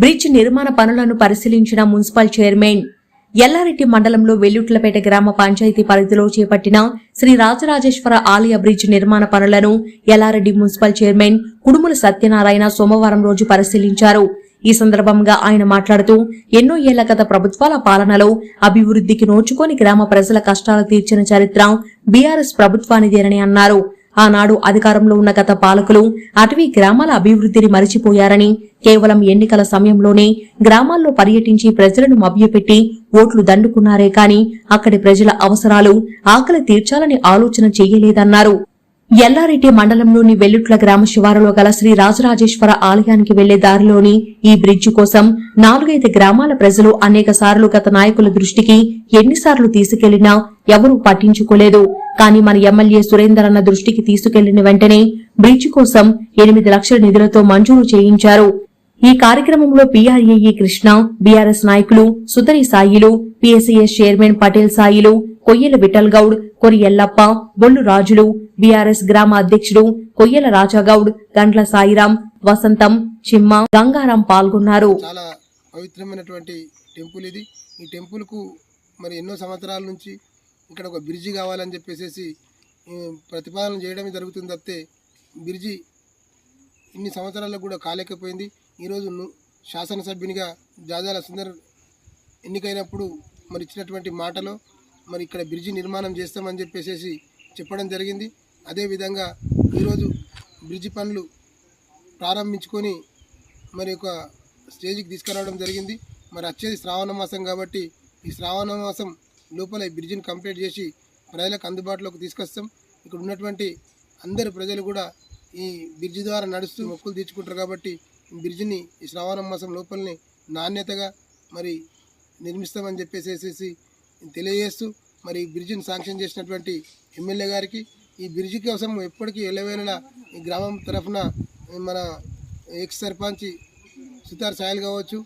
Bridge నిర్మాణ పనులను పరిశీలించిన మున్సిపల్ చైర్మన్. ఎల్లారెడ్డి మండలంలో వెల్లుట్లపేట గ్రామ పంచాయతీ పరిధిలో చేపట్టిన శ్రీ రాజరాజేశ్వర ఆలయ బ్రిడ్జ్ నిర్మాణ పనులను ఎల్లారెడ్డి మున్సిపల్ చైర్మన్ కుడుముల సత్యనారాయణ సోమవారం రోజు పరిశీలించారు. ఈ సందర్భంగా ఆయన మాట్లాడుతూ ఎన్నో ఏళ్ళ గత ప్రభుత్వాల పాలనలో అభివృద్ధికి నోచుకొని గ్రామ ప్రజల కష్టాలు తీర్చిన చరిత్ర బీఆర్ఎస్ ప్రభుత్వానిదేనని అన్నారు. ఆనాడు అధికారంలో ఉన్న గత పాలకులు అటవీ గ్రామాల అభివృద్ధిని మరిచిపోయారని కేవలం ఎన్నికల సమయంలోనే గ్రామాల్లో పర్యటించి ప్రజలను మభ్యపెట్టి ఓట్లు దండుకున్నారే కాని అక్కడి ప్రజల అవసరాలు ఆకలి తీర్చాలని ఆలోచన చేయలేదన్నారు. ఎల్లారెడ్డి మండలంలోని వెల్లుట్ల గ్రామ శివారులో గల శ్రీ రాజరాజేశ్వర ఆలయానికి వెళ్ళే దారిలోని ఈ బ్రిడ్జి కోసం నాలుగైదు గ్రామాల ప్రజలు అనేక సార్లు గత నాయకుల దృష్టికి ఎన్నిసార్లు తీసుకెళ్ళినా ఎవరూ పట్టించుకోలేదు. కానీ మన ఎమ్మెల్యే సురేందర్ అన్న దృష్టికి తీసుకెళ్ళిన వెంటనే బ్రిడ్జి కోసం ఎనిమిది లక్షల నిధులతో మంజూరు చేయించారు. ఈ కార్యక్రమంలో పీఆర్ఏఈ కృష్ణ బీఆర్ఎస్ నాయకులు Sutari Sailu PSES chairman Patel Sailu Koyyala Vithal Goud Kori Ellappa Bollu Rajulu BRS గ్రామ అధ్యక్షుడు కొయ్యల రాజాగౌడ్ గండ్ల సాయిరాం వసంతం చిమ్మ గంగారాం పాల్గొన్నారు. చాలా పవిత్రమైనటువంటి టెంపుల్ ఇది. ఈ టెంపుల్కు మరి ఎన్నో సంవత్సరాల నుంచి ఇక్కడ ఒక బ్రిడ్జి కావాలని చెప్పేసి ప్రతిపాదన చేయడమే జరుగుతుంది తప్పితే బ్రిడ్జి ఇన్ని సంవత్సరాలకు కూడా కాలేకపోయింది. ఈరోజు ను- శాసనసభ్యునిగా జాజాల సుందర్ ఎన్నికైనప్పుడు మరి ఇచ్చినటువంటి మాటలో మరి ఇక్కడ బ్రిడ్జి నిర్మాణం చేస్తామని చెప్పేసి చెప్పడం జరిగింది. అదేవిధంగా ఈరోజు బ్రిడ్జి పనులు ప్రారంభించుకొని మరి ఒక స్టేజ్కి తీసుకురావడం జరిగింది. మరి వచ్చేది శ్రావణ మాసం కాబట్టి ఈ శ్రావణ మాసం లోపల ఈ బ్రిడ్జిని కంప్లీట్ చేసి ప్రజలకు అందుబాటులోకి తీసుకొస్తాం. ఇక్కడ ఉన్నటువంటి అందరు ప్రజలు కూడా ఈ బ్రిడ్జి ద్వారా నడుస్తూ మొక్కులు తీర్చుకుంటారు కాబట్టి బ్రిడ్జిని ఈ శ్రావణ మాసం లోపలనే నాణ్యతగా మరి నిర్మిస్తామని చెప్పేసి తెలియజేస్తూ మరి ఈ బ్రిడ్జిని శాంక్షన్ చేసినటువంటి ఎమ్మెల్యే గారికి ఈ బ్రిడ్జి కోసం ఎప్పటికీ ఎలవేళలా ఈ గ్రామం తరఫున మన ఎక్స్ సర్పంచ్ సుతార్ సాయల్ కావచ్చు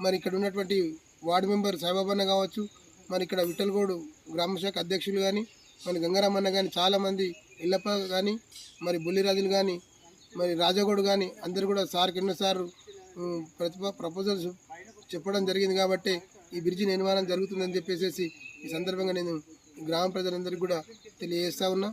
మరి ఇక్కడ ఉన్నటువంటి వార్డు మెంబర్ సాయిబాబన్న కావచ్చు మరి ఇక్కడ విఠలగోడు గ్రామశాఖ అధ్యక్షులు కానీ మరి గంగారామన్న కానీ చాలామంది ఇల్లప్ప కానీ మరి బుల్లిరాజులు కానీ మరి రాజగౌడ్ కానీ అందరు కూడా సార్కి ఎన్నోసార్లు ప్రతిభ ప్రపోజల్స్ చెప్పడం జరిగింది కాబట్టి ఈ బ్రిడ్జి నిర్మాణం జరుగుతుందని చెప్పేసి ఈ సందర్భంగా నేను గ్రామ ప్రజలందరికీ కూడా తెలియజేస్తా ఉన్నా.